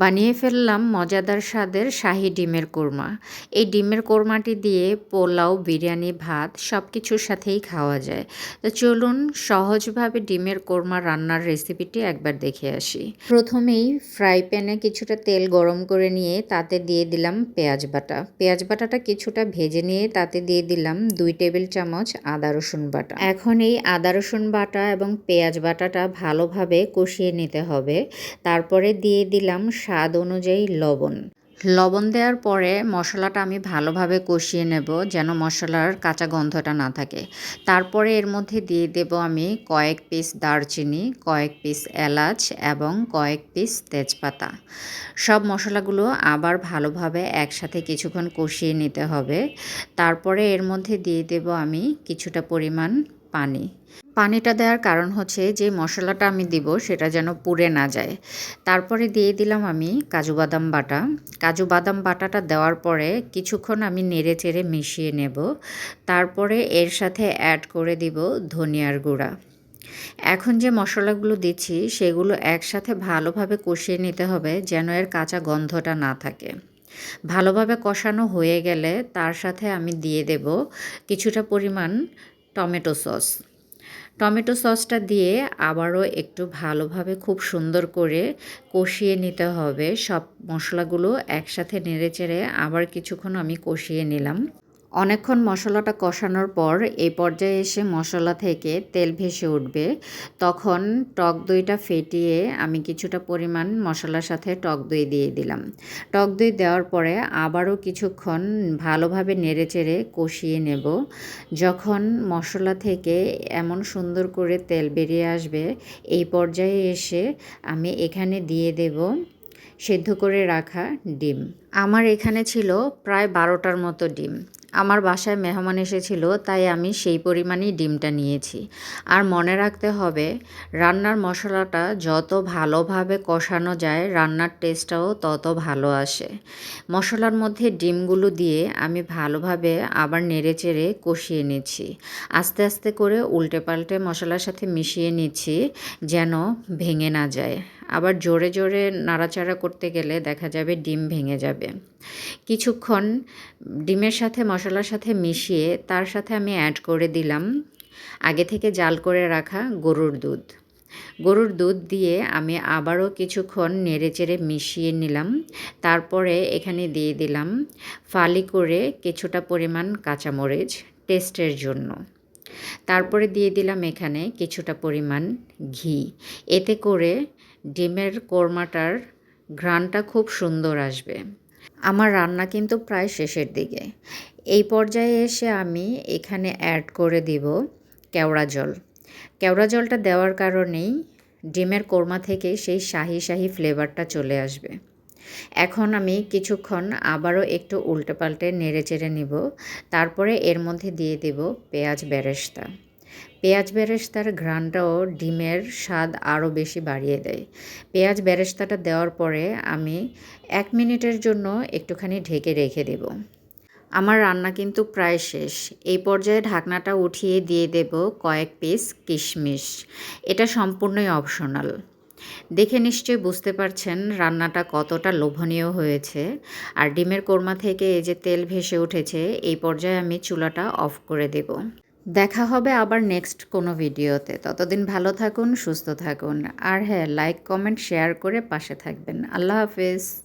বানিয়ে ফেললাম মজাদার স্বাদের শাহি ডিমের কোরমা। এই ডিমের কোরমাটি দিয়ে পোলাও, বিরিয়ানি, ভাত সব কিছুর সাথেই খাওয়া যায়। তো চলুন সহজভাবে ডিমের কোরমা রান্নার রেসিপিটি একবার দেখে আসি। প্রথমেই ফ্রাই প্যানে কিছুটা তেল গরম করে নিয়ে তাতে দিয়ে দিলাম পেঁয়াজ বাটা। পেঁয়াজ বাটাটা কিছুটা ভেজে নিয়ে তাতে দিয়ে দিলাম দুই টেবিল চামচ আদা রসুন বাটা। এখন এই আদা রসুন বাটা এবং পেঁয়াজ বাটাটা ভালোভাবে কষিয়ে নিতে হবে। তারপরে দিয়ে দিলাম স্বাদ অনুযায়ী লবণ। লবণ দেওয়ার পরে মশলাটা আমি ভালোভাবে কষিয়ে নেব যেন মশলার কাঁচা গন্ধটা না থাকে। তারপরে এর মধ্যে দিয়ে দেব আমি কয়েক পিস দারচিনি, কয়েক পিস এলাচ এবং কয়েক পিস তেজপাতা। সব মশলাগুলো আবার ভালোভাবে একসাথে কিছুক্ষণ কষিয়ে নিতে হবে। তারপরে এর মধ্যে দিয়ে দেব আমি কিছুটা পরিমাণ পানি। পানিটা দেওয়ার কারণ হচ্ছে যে মশলাটা আমি দিব সেটা যেন পুড়ে না যায়। তারপরে দিয়ে দিলাম আমি কাজু বাদাম বাটা। কাজু বাদাম বাটাটা দেওয়ার পরে কিছুক্ষণ আমি নেড়ে চেড়ে মিশিয়ে নেব। তারপরে এর সাথে অ্যাড করে দিব ধনিয়ার গুঁড়া। এখন যে মশলাগুলো দিচ্ছি সেগুলো একসাথে ভালোভাবে কষিয়ে নিতে হবে যেন এর কাঁচা গন্ধটা না থাকে। ভালোভাবে কষানো হয়ে গেলে তার সাথে আমি দিয়ে দেব কিছুটা পরিমাণ টমেটো সস। টমেটো সসটা দিয়ে আবারও একটু ভালোভাবে খুব সুন্দর করে কষিয়ে নিতে হবে। সব মশলাগুলো একসাথে নেড়ে চেড়ে আবার কিছুক্ষণ আমি কষিয়ে নিলাম। অনেকক্ষণ মশলাটা কষানোর পর এই পর্যায়ে এসে মশলা থেকে তেল ভেসে উঠবে। তখন টক দইটা ফেটিয়ে আমি কিছুটা পরিমাণ মশলার সাথে টক দই দিয়ে দিলাম। টক দই দেওয়ার পরে আবারও কিছুক্ষণ ভালোভাবে নেড়ে চেড়ে কষিয়ে নেব। যখন মশলা থেকে এমন সুন্দর করে তেল বেরিয়ে আসবে, এই পর্যায়ে এসে আমি এখানে দিয়ে দেব সেদ্ধ করে রাখা ডিম। আমার এখানে ছিল প্রায় বারোটার মতো ডিম। আমার বাসায় মেহমান এসেছিল, তাই আমি সেই পরিমাণই ডিমটা নিয়েছি। আর মনে রাখতে হবে, রান্নার মশলাটা যত ভালোভাবে কষানো যায়, রান্নার টেস্টটাও তত ভালো আসে। মশলার মধ্যে ডিমগুলো দিয়ে আমি ভালোভাবে আবার নেড়ে চেড়ে কষিয়ে নিচ্ছি। আস্তে আস্তে করে উল্টে পাল্টে মশলার সাথে মিশিয়ে নিচ্ছি, যেন ভেঙে না যায়। আবার জোরে জোরে নাড়াচাড়া করতে গেলে দেখা যাবে ডিম ভেঙে যাবে। কিছুক্ষণ ডিমের সাথে মশলার সাথে মিশিয়ে তার সাথে আমি অ্যাড করে দিলাম আগে থেকে জাল করে রাখা গরুর দুধ। গরুর দুধ দিয়ে আমি আবারও কিছুক্ষণ নেড়েচেড়ে মিশিয়ে নিলাম। তারপরে এখানে দিয়ে দিলাম ফালি করে কিছুটা পরিমাণ কাঁচামরিচ টেস্টের জন্য। তারপরে দিয়ে দিলাম এখানে কিছুটা পরিমাণ ঘি। এতে করে ডিমের কোরমাটার ঘ্রাণটা খুব সুন্দর আসবে। আমার রান্না কিন্তু প্রায় শেষের দিকে। এই পর্যায়ে এসে আমি এখানে অ্যাড করে দিব কেওড়া জল। কেওড়া জলটা দেওয়ার কারণেই ডিমের কোরমা থেকে সেই শাহি শাহি ফ্লেভারটা চলে আসবে। এখন আমি কিছুক্ষণ আবারও একটু উল্টে পাল্টে নেড়ে চেড়ে নিব। তারপরে এর মধ্যে দিয়ে দেব পেঁয়াজ বেরেস্তা। পেঁয়াজ বেরেস্তার ঘ্রাণটাও ডিমের স্বাদ আরও বেশি বাড়িয়ে দেয়। পেঁয়াজ বেরেস্তাটা দেওয়ার পরে আমি এক মিনিটের জন্য একটুখানি ঢেকে রেখে দেব। আমার রান্না কিন্তু প্রায় শেষ। এই পর্যায়ে ঢাকনাটা উঠিয়ে দিয়ে দেব কয়েক পিস কিশমিশ। এটা সম্পূর্ণই অপশনাল দেখে নিশ্চয়ই বুঝতে পারছেন রান্নাটা কতটা লোভনীয় হয়েছে। আর ডিমের কোরমা থেকে এই যে তেল ভেসে উঠেছে, এই পর্যায়ে আমি চুলাটা অফ করে দেব। দেখা হবে আবার নেক্সট কোনো ভিডিওতে। ততদিন ভালো থাকুন, সুস্থ থাকুন। আর হ্যাঁ লাইক, কমেন্ট, শেয়ার করে পাশে থাকবেন। আল্লাহ হাফেজ।